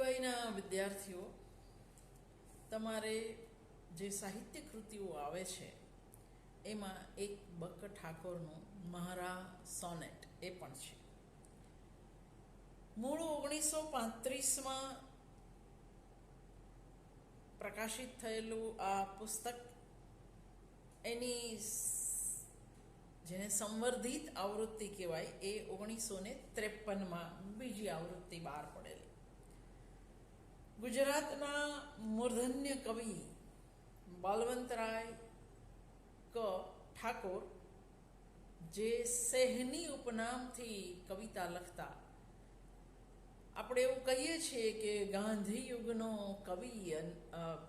ટીવાયના વિદ્યાર્થીઓ, તમારે જે સાહિત્ય કૃતિઓ આવે છે, એમાં એક બક ઠાકોરનું મહારા સોનેટ એ પણ છે. મૂળ ઓગણીસો પાંત્રીસમાં પ્રકાશિત થયેલું આ પુસ્તક, એની જેને સંવર્ધિત આવૃત્તિ કહેવાય, એ ઓગણીસો ને ત્રેપનમાં બીજી આવૃત્તિ બહાર પડેલી. ગુજરાતના મૂર્ધન્ય કવિ બાલવંતરાય ક. ઠાકોર, જે સેહની ઉપનામથી કવિતા લખતા. આપણે એવું કહીએ છીએ કે ગાંધી યુગનો કવિ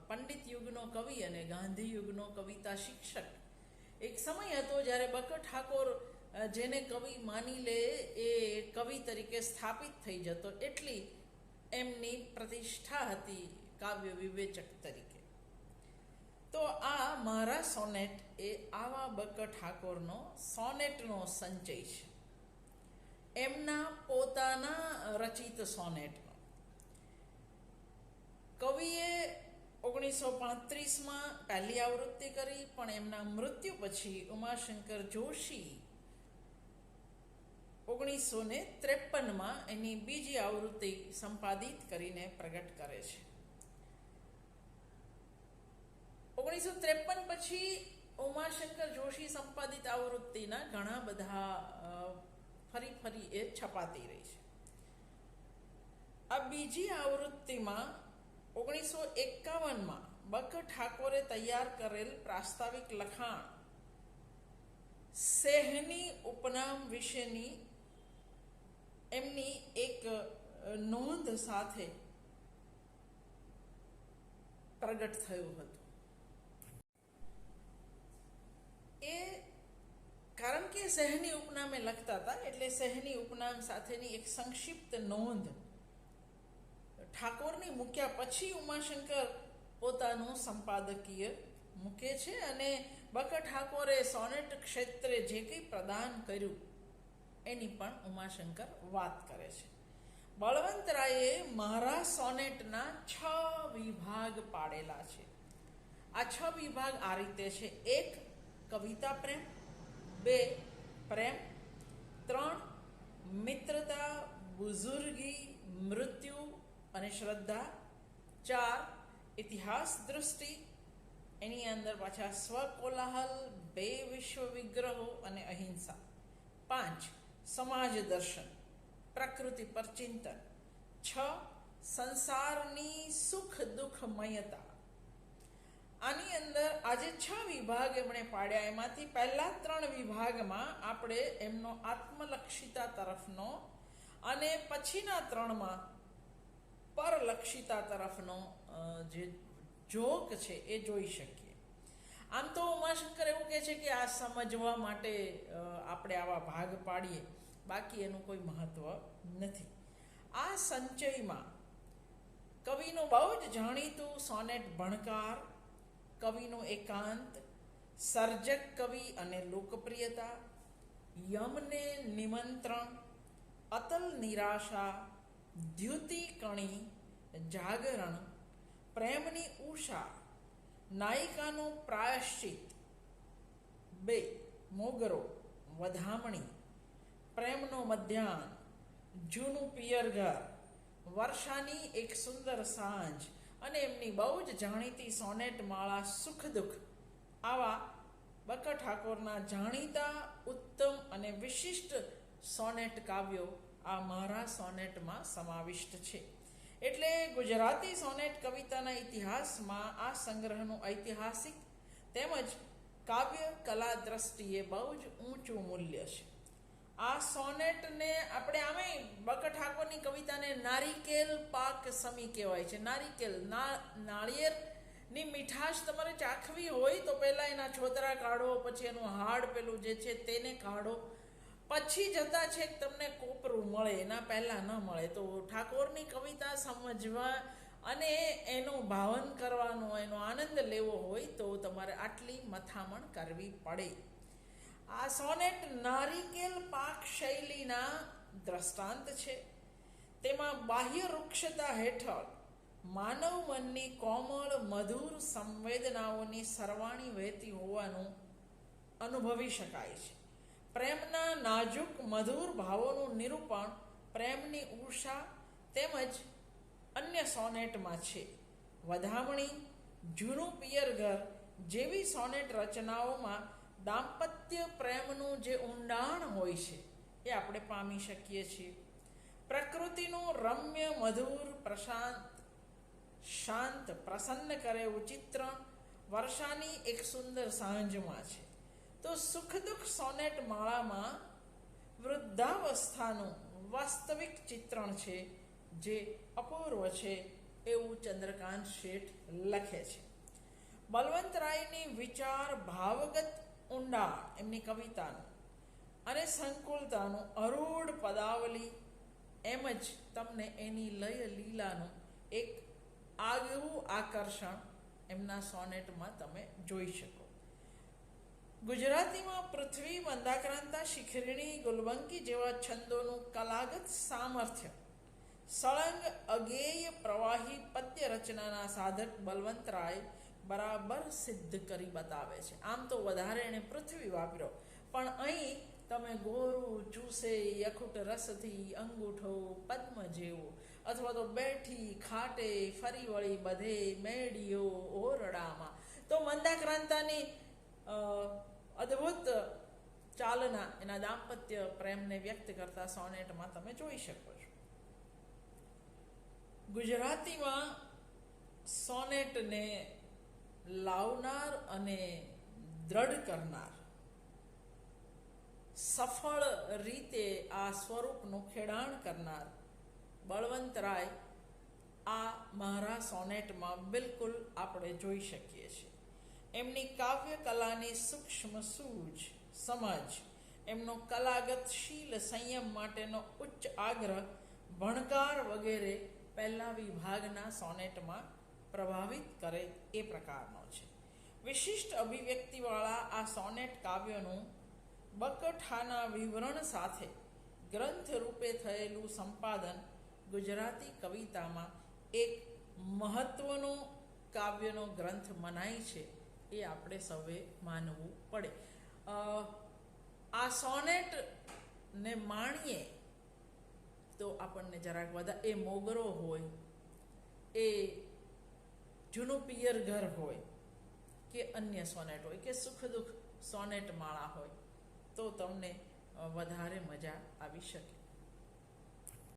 પંડિત યુગનો કવિ અને ગાંધી યુગનો કવિતા શિક્ષક. એક સમય હતો જ્યારે બક ઠાકોર જેને કવિ માની લે એ કવિ તરીકે સ્થાપિત થઈ જતો. એટલી એમની પ્રતિષ્ઠા હતી કાવ્ય વિવેચક તરીકે. તો આ મારા સોનેટ એ આવા બક ઠાકોરનો સોનેટનો સંચય છે. એમના પોતાના રચિત સોનેટનો. કવિએ ઓગણીસો પાંત્રીસમાં પહેલી આવૃત્તિ કરી, પણ એમના મૃત્યુ પછી ઉમાશંકર જોશી ઓગણીસો ને ત્રેપનમાં એની બીજી આવૃત્તિ સંપાદિત કરીને પ્રગટ કરે છે. ઓગણીસો ત્રેપન પછી ઉમાશંકર જોશી સંપાદિત આવૃત્તિના ઘણા બધા ફરી ફરી એ છપાતી રહી છે. આ બીજી આવૃત્તિમાં ઓગણીસો એકાવનમાં બક ઠાકોરે તૈયાર કરેલ પ્રાસ્તાવિક લખાણ સેહની ઉપનામ વિશેની એમની એક નોંધ સાથે પ્રગટ થયું હતું. એ કારણ કે સહેની ઉપનામે લખતા હતા, એટલે સહેની ઉપનામ સાથેની એક સંક્ષિપ્ત નોંધ ઠાકોરની મૂક્યા પછી ઉમાશંકર પોતાનું સંપાદકીય મૂકે છે અને બક ઠાકોરે સોનેટ ક્ષેત્રે જે કંઈ પ્રદાન કર્યું એની પણ ઉમાશંકર વાત કરે છે. બળવંતરાયે મારા સોનેટના છ વિભાગ પાડેલા છે. આ છ વિભાગ આ રીતે છે. એક, કવિતા પ્રેમ, બે, પ્રેમ, ત્રણ, મિત્રતા, બુઝુર્ગી, મૃત્યુ અને શ્રદ્ધા, ચાર, ઇતિહાસ દૃષ્ટિ એની અંદર પાછા સ્વકોલાહલ, બે વિશ્વ વિગ્રહો અને અહિંસા. પાંચ સમાજ દર્શન પ્રકૃતિ પર ચિંતન છ સંસારની સુખ દુઃખમયતા આની અંદર આજે છ વિભાગ એમણે પાડ્યા એમાંથી પહેલા ત્રણ વિભાગમાં આપણે એમનો આત્મલક્ષિતા તરફનો અને પછીના ત્રણમાં પરલક્ષિતા તરફનો જે જોક છે એ જોઈ શકીએ આમ તો ઉમાશંકર એવું કહે છે કે આ સમજવા માટે આપણે આવા ભાગ પાડીએ. બાકી એનું કોઈ મહત્વ નથી. આ સંચયમાં કવિનું બહુ જ જાણીતું સોનેટ ભણકાર, કવિનું એકાંત, સર્જક કવિ અને લોકપ્રિયતા, યમને નિમંત્રણ, અતલ નિરાશા, દ્યુતિ કણી, જાગરણ, પ્રેમની ઉષા નાયિકાનું પ્રાયશ્ચિત, બે, મોગરો, વધામણી, પ્રેમનો મધ્યાહન, જૂનું પિયર ઘર વર્ષાની એક સુંદર સાંજ અને એમની બહુ જ જાણીતી સોનેટ માળા સુખ દુઃખ. આવા બક ઠાકોરના જાણીતા, ઉત્તમ અને વિશિષ્ટ સોનેટ કાવ્યો આ મારા સોનેટમાં સમાવિષ્ટ છે. એટલે ગુજરાતી સોનેટ કવિતાના ઇતિહાસમાં આ સંગ્રહનું ઐતિહાસિક તેમજ કાવ્ય કલા દ્રષ્ટિએ બહુ જ ઊંચું મૂલ્ય છે. આ સોનેટને આપણે આમે બક ઠાકોરની કવિતાને નારિકેલ પાક સમી કહેવાય છે. નારિકેલ નાળિયેરની મીઠાશ તમારે ચાખવી હોય તો પહેલાં એના છોતરા કાઢો, પછી એનું હાડ પેલું જે છે તેને કાઢો. પછી જતા છે તમને કોપરું મળે, એના પહેલાં ન મળે. તો ઠાકોરની કવિતા સમજવા અને એનું ભાવન કરવાનો, એનો આનંદ લેવો હોય તો તમારે આટલી મથામણ કરવી પડે. આ સોનેટ નારિકેલ પાક શૈલીના દ્રષ્ટાંત છે. તેમાં બાહ્ય વૃક્ષતા હેઠળ માનવ મનની કોમળ, મધુર સંવેદનાઓની સરવાણી વહેતી હોવાનું અનુભવી શકાય છે. પ્રેમના નાજુક, મધુર ભાવોનું નિરૂપણ પ્રેમની ઉષા તેમજ અન્ય સોનેટમાં છે. વધામણી, જૂનું પિયર ઘર જેવી સોનેટ રચનાઓમાં દાંપત્ય પ્રેમનું જે ઊંડાણ હોય છે, એ આપણે પામી શકીએ છીએ. પ્રકૃતિનું રમ્ય, મધુર, પ્રશાંત, શાંત, પ્રસન્ન કરે એવું ચિત્રણ વર્ષાની એક સુંદર સાંજમાં છે. તો સુખ દુઃખ સોનેટ માળામાં વૃદ્ધાવસ્થાનું વાસ્તવિક ચિત્રણ છે, જે અપૂર્વ છે એવું ચંદ્રકાંત શેઠ લખે છે. બલવંતરાયની વિચાર ભાવગત ઊંડાણ એમની કવિતાનું અને સંકુલતાનું અરૂઢ પદાવલી એમ જ તમને એની લય લીલાનું એક આગવું આકર્ષણ એમના સોનેટમાં તમે જોઈ શકો. ગુજરાતીમાં પૃથ્વી મંદાક્રાંતા, શિખરિણી, ગુલબંકી જેવા છંદોનું કલાગત સામર્થ્ય. સળંગ, અગેય, પ્રવાહી, પદ્ય રચનાના સાધક બલવંતરાય બરાબર સિદ્ધ કરી બતાવે છે. આમ તો વધારે એણે પૃથ્વી વાપર્યો પણ અહીં તમે ગોરું, ચૂસે, યખુટ રસથી અંગૂઠો, પદ્મ જેવો. અથવા તો બેઠી, ખાટે, ફરી વળી બધે મેડીઓ ઓરડામાં. તો મંદાક્રાંતાની અદ્ભુત ચાલના એના દાંપત્ય પ્રેમને વ્યક્ત કરતા સોનેટમાં તમે જોઈ શકો છો. ગુજરાતીમાં સોનેટને લાવનાર અને દ્રઢ કરનાર સફળ રીતે આ સ્વરૂપનું ખેડાણ કરનાર બળવંતરાય આ મારા સોનેટમાં બિલકુલ આપણે જોઈ શકીએ છીએ. એમની કાવ્ય કલાની સૂક્ષ્મ સૂઝ, સમજ, એમનો કલાગત શીલ સંયમ માટેનો ઉચ્ચ આગ્રહ, ભણકાર વગેરે પહેલા વિભાગના સોનેટમાં પ્રભાવિત કરે એ પ્રકારનો છે. વિશિષ્ટ અભિવ્યક્તિવાળા આ સોનેટ કાવ્યનું બકઠાના વિવરણ સાથે ગ્રંથ રૂપે થયેલું સંપાદન ગુજરાતી કવિતામાં એક મહત્વનો કાવ્યનો ગ્રંથ મનાય છે. એ આપણે સૌએ માનવું પડે. આ સોનેટ ને માણીએ તો આપણને જરાક બધા એ મોગરો હોય, એ જૂનું પિયર ઘર હોય કે અન્ય સોનેટ હોય કે સુખ દુઃખ સોનેટ માળા હોય તો તમને વધારે મજા આવી શકે.